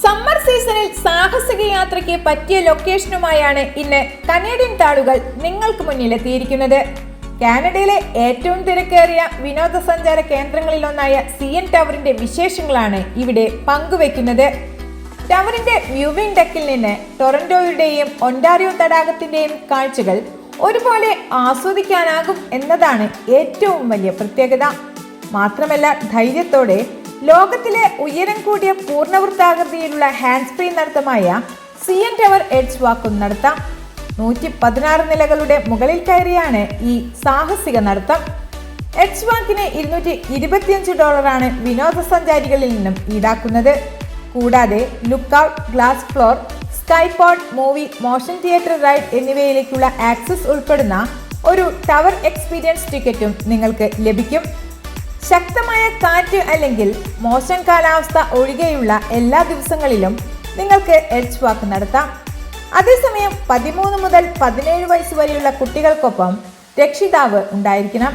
Summer സീസണിൽ സാഹസിക യാത്രയ്ക്ക് പറ്റിയ ലൊക്കേഷനുമായാണ് ഇന്ന് കനേഡിയൻ താളുകൾ നിങ്ങൾക്ക് മുന്നിൽ എത്തിയിരിക്കുന്നത് കാനഡയിലെ ഏറ്റവും തിരക്കേറിയ വിനോദസഞ്ചാര കേന്ദ്രങ്ങളിലൊന്നായ സി എൻ ടവറിന്റെ വിശേഷങ്ങളാണ് ഇവിടെ പങ്കുവെക്കുന്നത് ടവറിന്റെ വ്യൂവിംഗ് ഡെക്കിൽ നിന്ന് ടൊറന്റോയുടെയും ഒണ്ടാരിയോ തടാകത്തിന്റെയും കാഴ്ചകൾ ഒരുപോലെ ആസ്വദിക്കാനാകും എന്നതാണ് ഏറ്റവും വലിയ പ്രത്യേകത. മാത്രമല്ല ധൈര്യത്തോടെ ലോകത്തിലെ ഉയരം കൂടിയ പൂർണവൃത്താകൃതിയിലുള്ള ഹാൻഡ് സ്പ്രീ നടത്തമായ സി എൻ ടവർ എഡ്സ് വാക്കും നടത്താം. നൂറ്റി പതിനാറ് നിലകളുടെ മുകളിൽ കയറിയാണ് ഈ സാഹസിക നടത്തം. എഡ്സ് വാക്കിന് ഇരുന്നൂറ്റി ഇരുപത്തിയഞ്ച് ഡോളറാണ് വിനോദസഞ്ചാരികളിൽ നിന്നും ഈടാക്കുന്നത്. കൂടാതെ lookout glass floor SkyPod movie motion theatre ride എന്നിവയിലേക്കുള്ള access ഉൾപ്പെടുന്ന ഒരു ടവർ എക്സ്പീരിയൻസ് ടിക്കറ്റും നിങ്ങൾക്ക് ലഭിക്കും. ശക്തമായ കാറ്റ് അല്ലെങ്കിൽ മോശം കാലാവസ്ഥ ഒഴികെയുള്ള എല്ലാ ദിവസങ്ങളിലും നിങ്ങൾക്ക് എഡ്ജ് വാക്ക് നടത്താം. അതേസമയം പതിമൂന്ന് മുതൽ പതിനേഴ് വയസ്സ് വരെയുള്ള കുട്ടികൾക്കൊപ്പം രക്ഷിതാവ് ഉണ്ടായിരിക്കണം.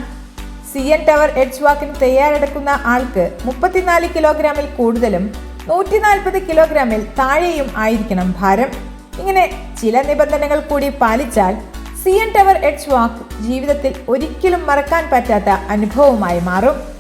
സി എൻ ടവർ എഡ്ജ് വാക്കിന് തയ്യാറെടുക്കുന്ന ആൾക്ക് മുപ്പത്തിനാല് കിലോഗ്രാമിൽ കൂടുതലും നൂറ്റി നാൽപ്പത് കിലോഗ്രാമിൽ താഴെയും ആയിരിക്കണം ഭാരം. ഇങ്ങനെ ചില നിബന്ധനകൾ കൂടി പാലിച്ചാൽ C N tower edge walk ജീവിതത്തിൽ ഒരിക്കലും മറക്കാൻ പറ്റാത്ത അനുഭവമായി മാറും.